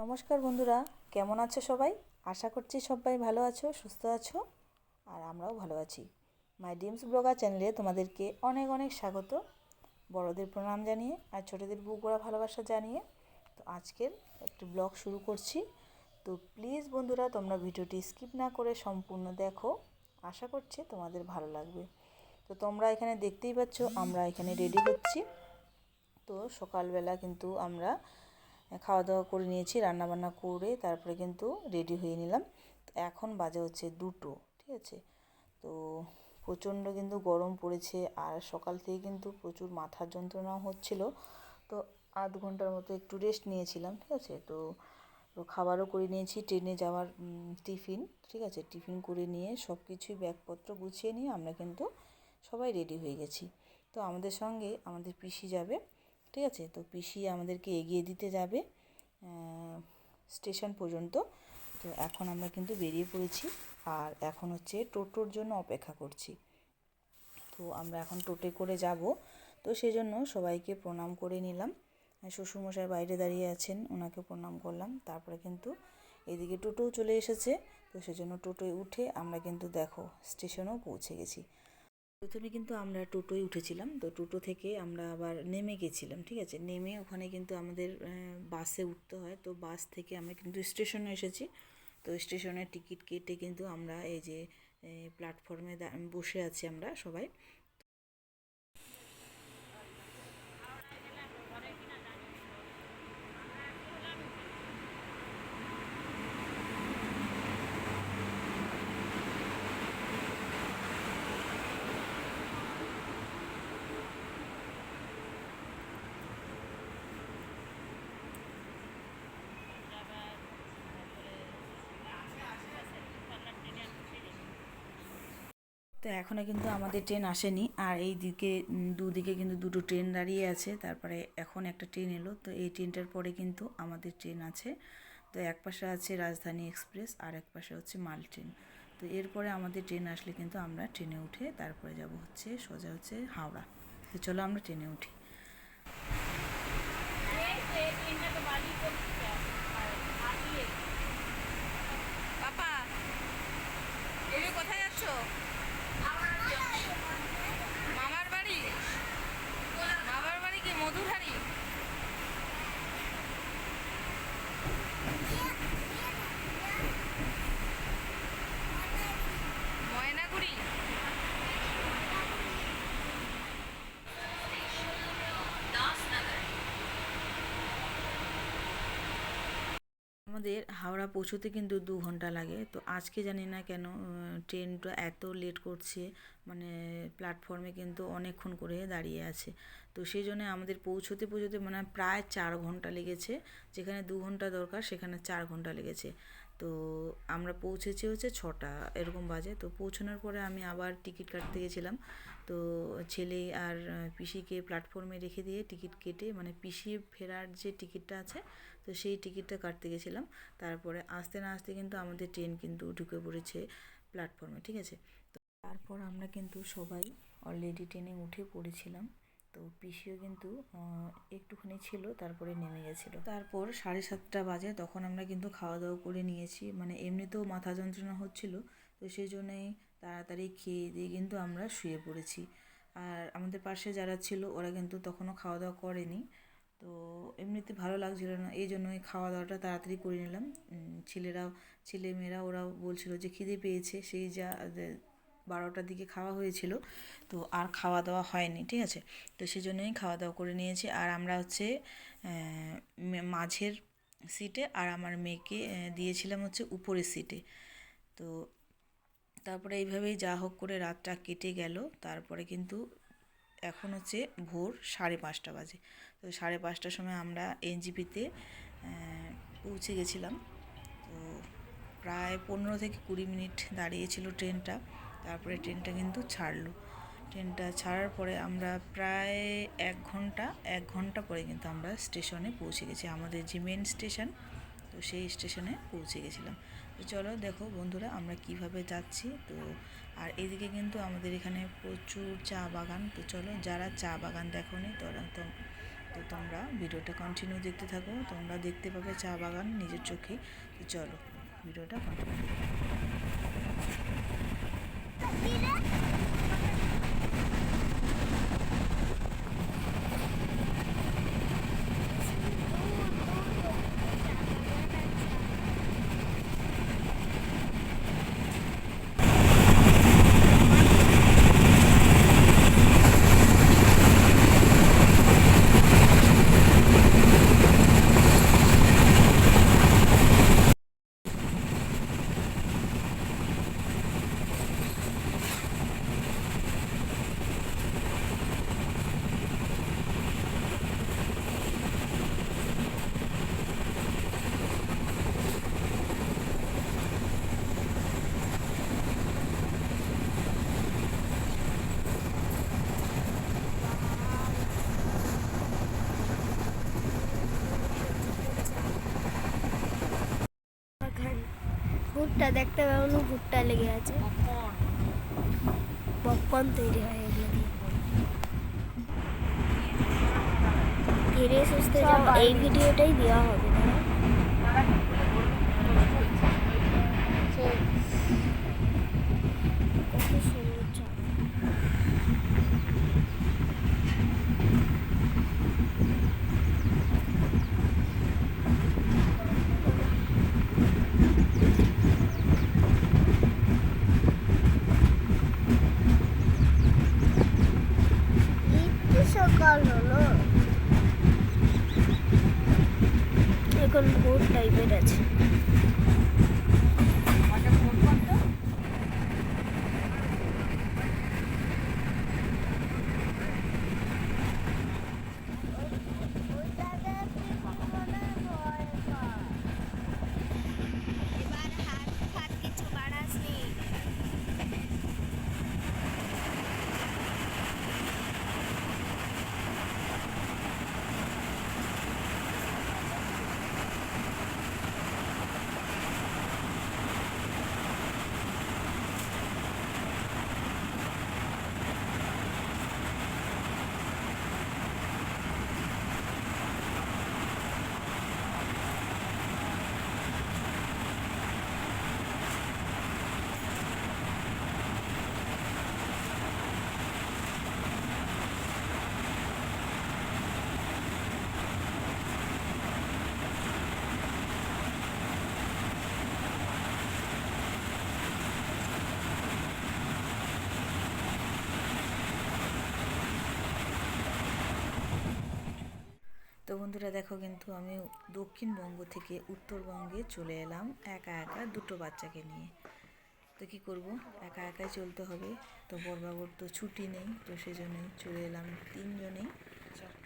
নমস্কার বন্ধুরা, কেমন আছো সবাই? আশা করছি সবাই ভালো আছো, সুস্থ আছো, আর আমরাও ভালো আছি। মাই ডিমস ব্লগার চ্যানেলে তোমাদেরকে অনেক অনেক স্বাগত। বড়দের প্রণাম জানিয়ে আর ছোটোদের বুক গড়া ভালোবাসা জানিয়ে তো আজকের একটি ব্লগ শুরু করছি। তো প্লিজ বন্ধুরা, তোমরা ভিডিওটি স্কিপ না করে সম্পূর্ণ দেখো। আশা করছি তোমাদের ভালো লাগবে। তো তোমরা এখানে দেখতেই পাচ্ছ, আমরা এখানে রেডি হচ্ছি। তো সকালবেলা কিন্তু আমরা খাওয়া দাওয়া করে নিয়েছি, রান্নাবান্না করে তারপরে কিন্তু রেডি হয়ে নিলাম। এখন বাজে হচ্ছে দুটো, ঠিক আছে? তো প্রচণ্ড কিন্তু গরম পড়েছে আর সকাল থেকে কিন্তু প্রচুর মাথার যন্ত্রণাও হচ্ছিল। তো আধ ঘণ্টার মতো একটু রেস্ট নিয়েছিলাম, ঠিক আছে? তো খাবারও করে নিয়েছি, ট্রেনে যাওয়ার টিফিন ঠিক আছে? টিফিন করে নিয়ে সব কিছুই ব্যাগপত্র গুছিয়ে নিয়ে আমরা কিন্তু সবাই রেডি হয়ে গেছি। তো আমাদের সঙ্গে আমাদের পিসি যাবে ঠিক আছে? তো পিসি আমাদেরকে এগিয়ে দিতে যাবে স্টেশন পর্যন্ত। তো এখন আমরা কিন্তু বেরিয়ে পড়েছি আর এখন হচ্ছে টোটোর জন্য অপেক্ষা করছি। তো আমরা এখন টোটে করে যাব। তো সেই জন্য সবাইকে প্রণাম করে নিলাম। শ্বশুরমশাই বাইরে দাঁড়িয়ে আছেন, ওনাকে প্রণাম করলাম। তারপরে কিন্তু এদিকে টোটোও চলে এসেছে। তো সেজন্য টোটোয় উঠে আমরা কিন্তু দেখো স্টেশনেও পৌঁছে গেছি। প্রথমে কিন্তু আমরা টোটোয় উঠেছিলাম। তো টোটো থেকে আমরা আবার নেমে গেছিলাম, ঠিক আছে? নেমে ওখানে কিন্তু আমাদের বাসে উঠতে হয়। তো বাস থেকে আমরা কিন্তু স্টেশনে এসেছি। তো স্টেশনের টিকিট কেটে কিন্তু আমরা এই যে প্ল্যাটফর্মে বসে আছি আমরা সবাই। তো এখনও কিন্তু আমাদের ট্রেন আসেনি। আর এই দিকে দুদিকে কিন্তু দুটো ট্রেন দাঁড়িয়ে আছে। তারপরে এখন একটা ট্রেন এলো। তো এই ট্রেনটার পরে কিন্তু আমাদের ট্রেন আছে। তো এক পাশে আছে রাজধানী এক্সপ্রেস আর এক পাশে হচ্ছে মাল ট্রেন তো এরপরে আমাদের ট্রেন আসলে কিন্তু আমরা ট্রেনে উঠে তারপরে যাব হচ্ছে সোজা হচ্ছে হাওড়া। তো চলো আমরা ট্রেনে উঠি পাপা তুমি কোথায় যাচ্ছ মামার বাড়ি বাবার বাড়ি কি মধুহারি ময়নাগুড়ি আমাদের হাওড়া পৌঁছতে কিন্তু দু ঘণ্টা লাগে। তো আজকে জানি না কেন ট্রেনটা এত লেট করছে মানে প্ল্যাটফর্মে কিন্তু অনেকক্ষণ করে দাঁড়িয়ে আছে। তো সেই জন্য আমাদের পৌঁছতে পৌঁছতে মানে প্রায় চার ঘণ্টা লেগেছে। যেখানে দু ঘণ্টা দরকার, সেখানে চার ঘণ্টা লেগেছে। তো আমরা পৌঁছেছি হচ্ছে ছটা, এরকম বাজে। তো পৌঁছানোর পরে আমি আবার টিকিট কাটতে গেছিলাম। তো ছেলে আর পিসিকে প্ল্যাটফর্মে রেখে দিয়ে টিকিট কেটে মানে পিসি ফেরার যে টিকিটটা আছে তো সেই টিকিটটা কাটতে গেছিলাম। তারপরে আসতে না আসতে কিন্তু আমাদের ট্রেন কিন্তু ঢুকে পড়েছে প্ল্যাটফর্মে ঠিক আছে? তো তারপর আমরা কিন্তু সবাই অলরেডি ট্রেনে উঠে পড়েছিলাম। তো পিসিও কিন্তু একটুখানি ছিল, তারপরে নেমে গেছিল। তারপর সাড়ে সাতটা বাজে, তখন আমরা কিন্তু খাওয়া দাওয়া করে নিয়েছি। মানে এমনিতেও মাথা যন্ত্রণা হচ্ছিল, তো সেই জন্যই তাড়াতাড়ি খেয়ে দিয়ে কিন্তু আমরা শুয়ে পড়েছি। আর আমাদের পাশে যারা ছিল, ওরা কিন্তু তখনও খাওয়া দাওয়া করেনি। তো এমনিতে ভালো লাগছিল না, এই জন্যই খাওয়া দাওয়াটা তাড়াতাড়ি করে নিলাম। ছেলেরাও, ছেলে মেয়েরা, ওরাও বলছিল যে খিদে পেয়েছে, সেই যা বারোটার দিকে খাওয়া হয়েছিল, তো আর খাওয়া দাওয়া হয়নি, ঠিক আছে? তো সেই জন্যই খাওয়া দাওয়া করে নিয়েছি। আর আমরা হচ্ছে মাঝের সিটে আর আমার মেয়েকে দিয়েছিলাম হচ্ছে উপরের সিটে। তো তারপরে এইভাবেই যা হোক করে রাতটা কেটে গেল। তারপরে কিন্তু এখন হচ্ছে ভোর সাড়ে পাঁচটা বাজে। তো সাড়ে পাঁচটার সময় আমরা এনজিপিতে পৌঁছে গেছিলাম। তো প্রায় পনেরো থেকে কুড়ি মিনিট দাঁড়িয়েছিল ট্রেনটা। তারপরে ট্রেনটা কিন্তু ছাড়লো। ট্রেনটা ছাড়ার পরে আমরা প্রায় এক ঘণ্টা এক ঘণ্টা পরে কিন্তু আমরা স্টেশনে পৌঁছে গেছি, আমাদের যে মেন স্টেশন তো সেই স্টেশনে পৌঁছে গেছিলাম। তো চলো দেখো বন্ধুরা আমরা কীভাবে যাচ্ছি। তো আর এদিকে কিন্তু আমাদের এখানে প্রচুর চা বাগান। তো চলো যারা চা বাগান দেখো নি তোরা তো তো তোমরা ভিডিওটা কন্টিনিউ দেখতে থাকো। তোমরা দেখতে পাবে চা বাগান নিজের চোখে। চলো, ভিডিওটা কন্টিনিউ ভুট্টা দেখতে পাবো ভুট্টা লেগে আছে। পপকর্ন তৈরি হয় এগুলো ধীরে সুস্থে যাও। এই ভিডিওটাই দেওয়া হবে দাঁড়াও। কত সুন্দর চা সকাল হলো এখন ভোর টাইপের আছে। তো বন্ধুরা দেখো কিন্তু আমি দক্ষিণবঙ্গ থেকে উত্তরবঙ্গে চলে এলাম একা একা দুটো বাচ্চাকে নিয়ে। তো কী করব? একা একাই চলতে হবে। তো বড়বাবুর তো ছুটি নেই, তো সেজন্যই চলে এলাম তিনজনেই।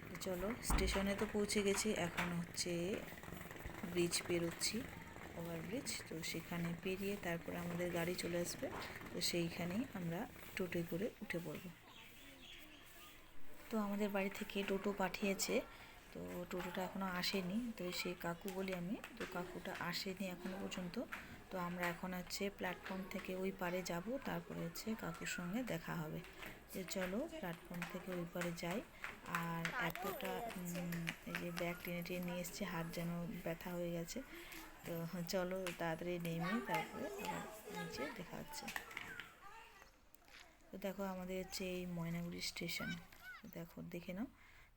তো চলো, স্টেশনে তো পৌঁছে গেছি। এখন হচ্ছে ব্রিজ পেরোচ্ছি ওভারব্রিজ তো সেখানে পেরিয়ে তারপরে আমাদের গাড়ি চলে আসবে। তো সেইখানেই আমরা টোটোয় করে উঠে পড়ব। তো আমাদের বাড়ি থেকে টোটো পাঠিয়েছে তো টোটোটা এখনও আসেনি। তো সেই কাকু বলি আমি, তো কাকুটা আসেনি এখনও পর্যন্ত। তো আমরা এখন হচ্ছে প্ল্যাটফর্ম থেকে ওই পারে যাব, তারপরে হচ্ছে কাকুর সঙ্গে দেখা হবে। যে চলো প্ল্যাটফর্ম থেকে ওই পারে যাই। আর এতটা এই যে ব্যাগ টেনে টেনে নিয়ে এসছে, হাত যেন ব্যথা হয়ে গেছে। তো চলো তাড়াতাড়ি নেমে তারপরে আবার নিচে দেখা হচ্ছে। তো দেখো আমাদের হচ্ছে এই ময়নাগুড়ি স্টেশন। দেখো, দেখে নাও।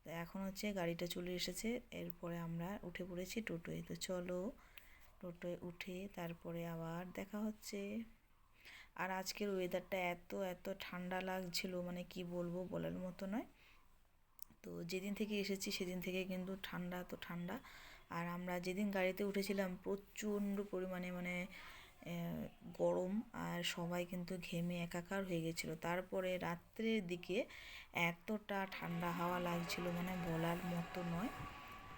তো এখন হচ্ছে গাড়িটা চলে এসেছে। এরপরে আমরা উঠে পড়েছি টোটোয়। তো চলো টোটোয় উঠে তারপরে আবার দেখা হচ্ছে। আর আজকের ওয়েদারটা এত এত ঠান্ডা লাগছিল মানে কি বলব বলার মতো নয়। তো যেদিন থেকে এসেছি সেদিন থেকে কিন্তু ঠান্ডা তো ঠান্ডা। আর আমরা যেদিন গাড়িতে উঠেছিলাম প্রচণ্ড পরিমাণে মানে গরম আর সবাই কিন্তু ঘেমে একাকার হয়ে গেছিল। তারপরে রাত্রের দিকে এতটা ঠান্ডা হাওয়া লাগছিল মানে বলার মতো নয়।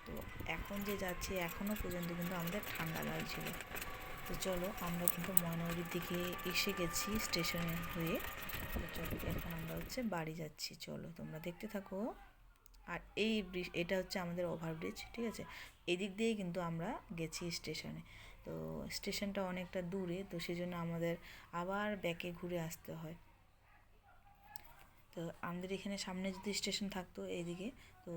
তো এখন যে যাচ্ছি এখনও পর্যন্ত কিন্তু আমাদের ঠান্ডা লাগছিল। তো চলো, আমরা কিন্তু ময়নাগুড়ির দিকে এসে গেছি স্টেশনে হয়ে। তো চলো, এখন আমরা হচ্ছে বাড়ি যাচ্ছি। চলো, তোমরা দেখতে থাকো। আর এই ব্রিজ, এটা হচ্ছে আমাদের ওভারব্রিজ, ঠিক আছে? এদিক দিয়েই কিন্তু আমরা গেছি স্টেশনে। তো স্টেশনটা অনেকটা দূরে, তো সেই জন্য আমাদের আবার ব্যাকে ঘুরে আসতে হয়। তো আমাদের এখানে সামনে যদি স্টেশন থাকতো এইদিকে, তো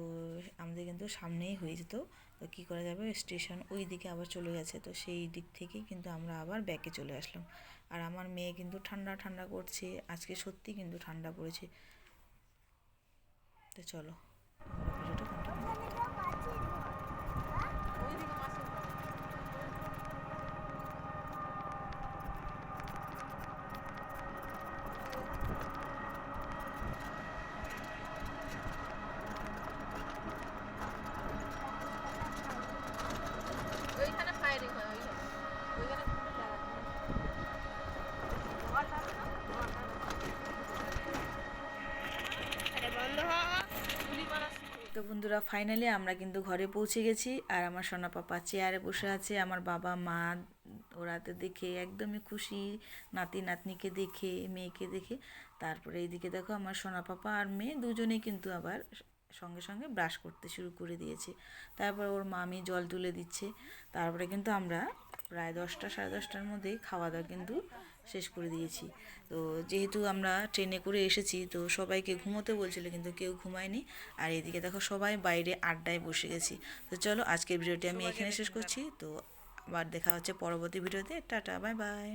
আমাদের কিন্তু সামনেই হয়ে যেত। তো কী করা যাবে? স্টেশন ওই দিকে আবার চলে গেছে, তো সেই দিক থেকেই কিন্তু আমরা আবার ব্যাকে চলে আসলাম। আর আমার মেয়ে কিন্তু ঠান্ডা ঠান্ডা করছে, আজকে সত্যি কিন্তু ঠান্ডা পড়েছে। তো চলো আমরা ভিডিওটা কন্টিনিউ ওইদিকে মাছের বাড়ি। ওইখানে ফায়ারিং হয় ওইখানে ওইখানে কোনো জায়গা নেই। জল আছে না? জল আছে। বন্ধ হওয়া গুলি মারা শুরু হয়ে তো বন্ধুরা ফাইনালি আমরা কিন্তু ঘরে পৌঁছে গেছি। আর আমার সোনা পাপা চেয়ারে বসে আছে। আমার বাবা, মা ওরাতে দেখে একদমই খুশি। নাতি, নাতনিকে দেখে, মেয়েকে দেখে। তারপরে এইদিকে দেখো আমার সোনা পাপা আর মেয়ে দুজনেই কিন্তু আবার সঙ্গে সঙ্গে ব্রাশ করতে শুরু করে দিয়েছে। তারপর ওর মামি জল তুলে দিচ্ছে। তারপরে কিন্তু আমরা প্রায় দশটা সাড়ে দশটার মধ্যেই খাওয়া দাওয়া কিন্তু শেষ করে দিয়েছি। তো যেহেতু আমরা ট্রেনে করে এসেছি তো সবাইকে ঘুমোতে বলছিল কিন্তু কেউ ঘুমায়নি। আর এদিকে দেখো সবাই বাইরে আড্ডায় বসে গেছি। তো চলো আজকের ভিডিওটি আমি এখানে শেষ করছি। তো আবার দেখা হচ্ছে পরবর্তী ভিডিওতে। Tata bye bye